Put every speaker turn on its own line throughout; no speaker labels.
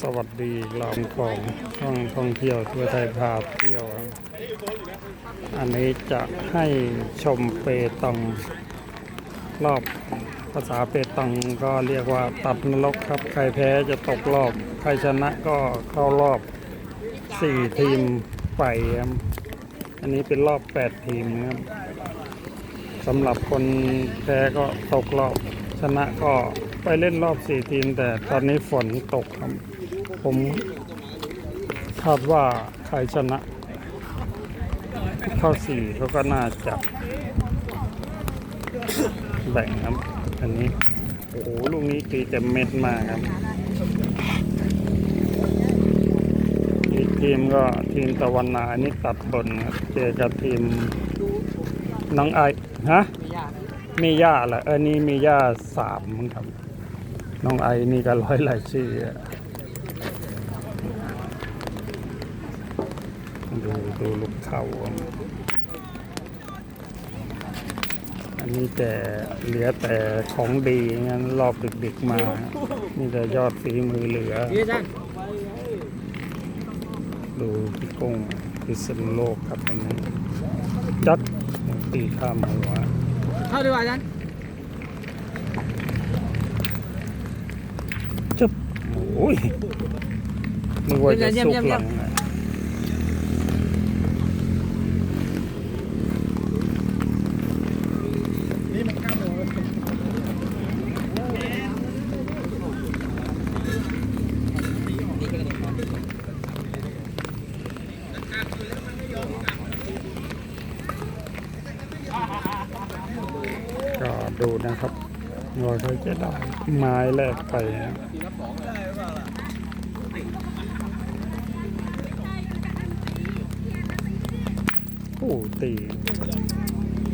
สวัสดีลำของช่องท่องเที่ยวทั่วไทยพาเที่ยวครับอันนี้จะให้ชมเปตองรอบภาษาเปตองก็เรียกว่าตัดนรกครับ ใครแพ้จะตกรอบ ใครชนะก็เข้ารอบ 4 ทีมไปครับอันนี้เป็นรอบ 8 ทีมครับสำหรับคนแพ้ก็ตกรอบชนะก็ไปเล่นรอบ4ทีมแต่ตอนนี้ฝนตกครับ ผมคาดว่าใครชนะเข้าสี่เขาก็น่าจะแบ่งครับ อันนี้ โอ้โห ลูกนี้ตีเต็มเม็ดมากครับอีกทีมก็ทีมตะวันนาอันนี้ตัดบนครับ เจอกับทีมน้องไอฮะมีย่าแหละเออนี่มีย่าสามมั้งครับ น้องไอนี่ก็ร้อยหลายชื่ออะ ดูดูลูกเขาอะอันนี้แต่เหลือแต่ของดีงั้นรอบดึกๆมา นี่แต่ยอดฝีมือเหลือ ดูพี่กุ้งพิษณุโลกครับอันนี้จัดตีข้ามหัว
เข้าดีกว่าอาจารย์
จึ๊บโอ้ยนึกว่าจะสุกหลังอะก็ดูนะครับว่า เขาจะได้ไม้แรกไปนะโอ้ตี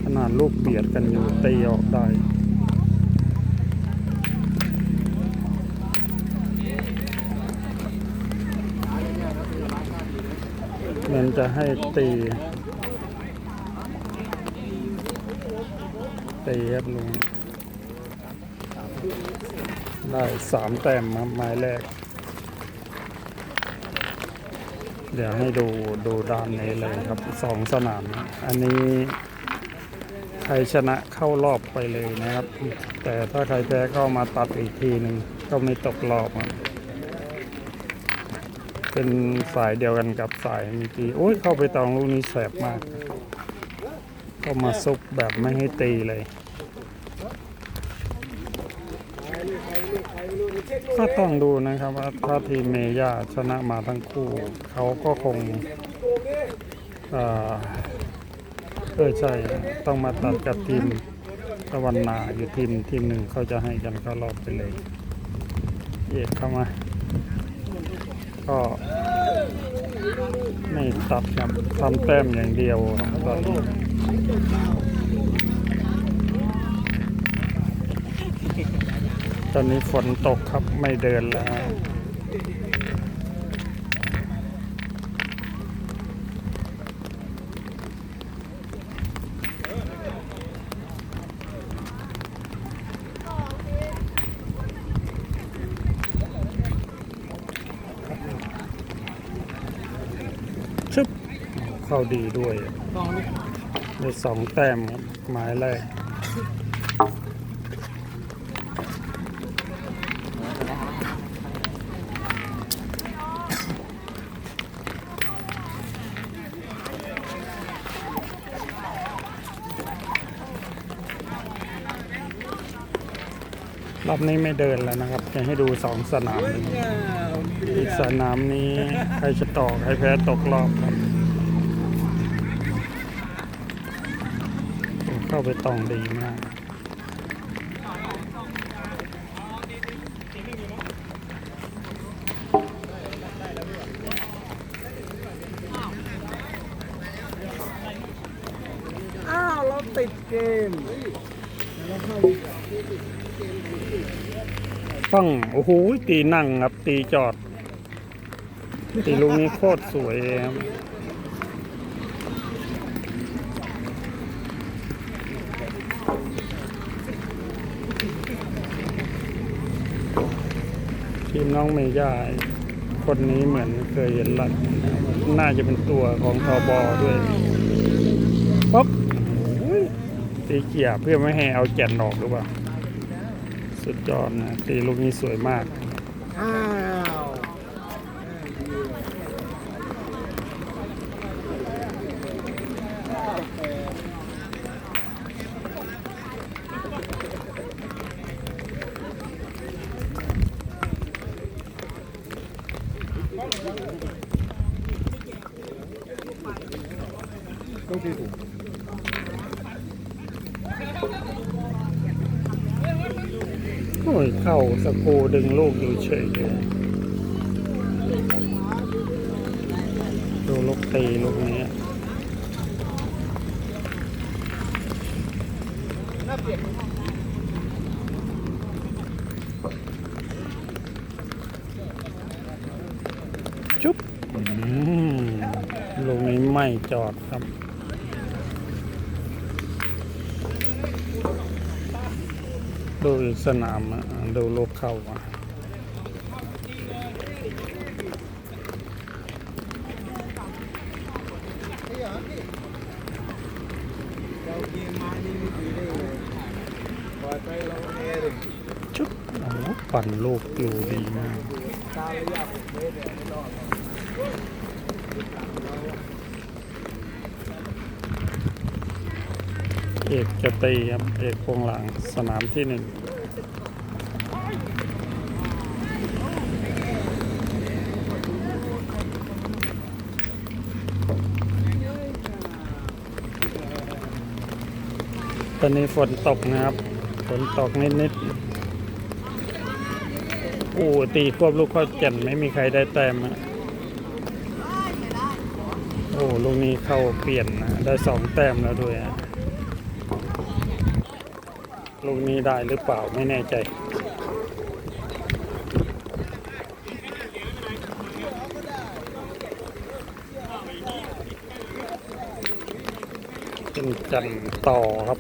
ขนาดลูกเบียดกันอยู่ตีออกได้มันจะให้ตีตีครับลุง ได้สามแต้มครับไม้แรก เดี๋ยวให้ดูดูด้านนี้เลยครับสองสนาม อันนี้ใครชนะเข้ารอบไปเลยนะครับ แต่ถ้าใครแพ้ก็มาตัดอีกทีหนึ่งก็ไม่ตกรอบครับเป็นสายเดียวกันกับสายเมื่อกี้โอ้ยเข้าไปตองลูกนี้แสบมาก ก็มาซุกแบบไม่ให้ตีเลย ก็ต้องดูนะครับว่าถ้าทีมเมย่าชนะมาทั้งคู่ เขาก็คงเออเออใช่ต้องมาตัดกับทีมตะวันนาอยู่ทีมทีมหนึ่งเขาจะให้กันเข้ารอบไปเลยเอกเข้ามา ก็ไม่ตัดครับทำแต้มอย่างเดียวตอนนี้ ตอนนี้ฝนตกครับไม่เดินแล้วชึบเข้าดีด้วย
ลองดู
ได้สองแต้มครับหมายแรก รอบนี้ไม่เดินแล้วนะครับจะให้ดูสองสนามนี้อีกสนามนี้ใครจะต่อใครแพ้ตกรอบครับเข้าไปตองดีมาก
อ้าวเราติดเกม
ต้งโอ้โหตีนั่งครับ ตีจอด ตีลูกนี้โคตรสวยครับทีมน้องเมย่าคนนี้เหมือนเคยเห็นละน่าจะเป็นตัวของทอบอด้วยป๊อกตีเกียร์เพื่อไม่ให้เอาแก่นออกหรือเปล่า สุดยอดนะตีลูกนี้สวยมาก
อ้าว
โอ้ยเข้าสกูดึงลูกอยู่เฉยเลยดูลูกตีลูกนี้จุ๊บลูกนี้ไม่จอดครับ ดูอีกสนามอะดูลูกเข้ามา
เราเกมมานี่ไม่ดีได้เลยปล่อยไปเราเอเลย
จุ๊บโอ้โหปั่นลูกอยู่ดีมาก
เอก
จะตีครับ เอกพวงหลังสนามที่หนึ่งตอนนี้ฝนตกนะครับ ฝนตกนิดๆโอ้ตีควบลูกเข้าแก่นไม่มีใครได้แต้มอะโอ้ลูกนี้เข้าเปลี่ยนนะ ได้สองแต้มแล้วด้วยอะ ลูกนี้ได้หรือเปล่าไม่แน่ใจ เป็นจันต่อครับ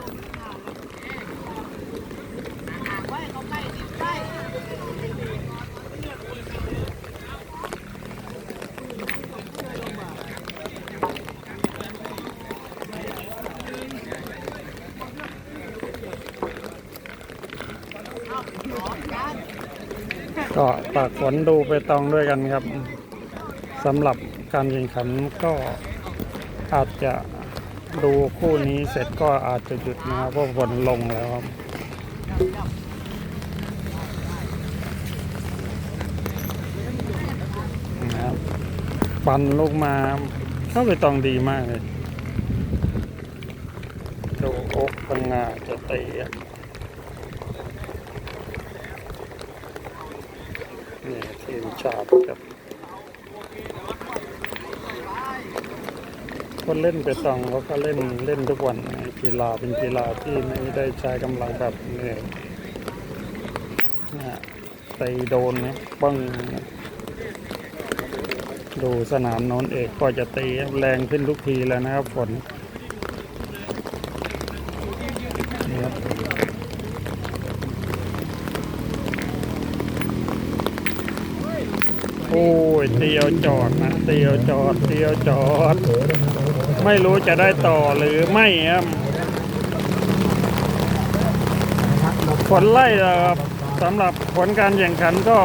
ก็ฝากฝนดูไปตองด้วยกันครับสำหรับการแข่งขันก็อาจจะดูคู่นี้เสร็จก็อาจจะหยุดนะครับเพราะฝนลงแล้วครับนะครับปันลูกมาเข้าไปตองดีมากเลยดูโอ๊กพังงาจะตีอะ นี่ทีม ชาติครับคนเล่นไปตองเขาก็เล่นเล่นทุกวันกีฬาเป็นกีฬาที่ไม่ได้ใช้กำลังแบบเหนื่อยนะตีโดนนะปึ้งนะดูสนามโน้นเอกก็จะตีแรงขึ้นทุกทีแล้วนะครับฝนครับ โอ้ยเตียวจอดนะเตียวจอดเตียวจอด ไม่รู้จะได้ต่อหรือไม่ครับผลไล่สำหรับผลการแข่งขันก็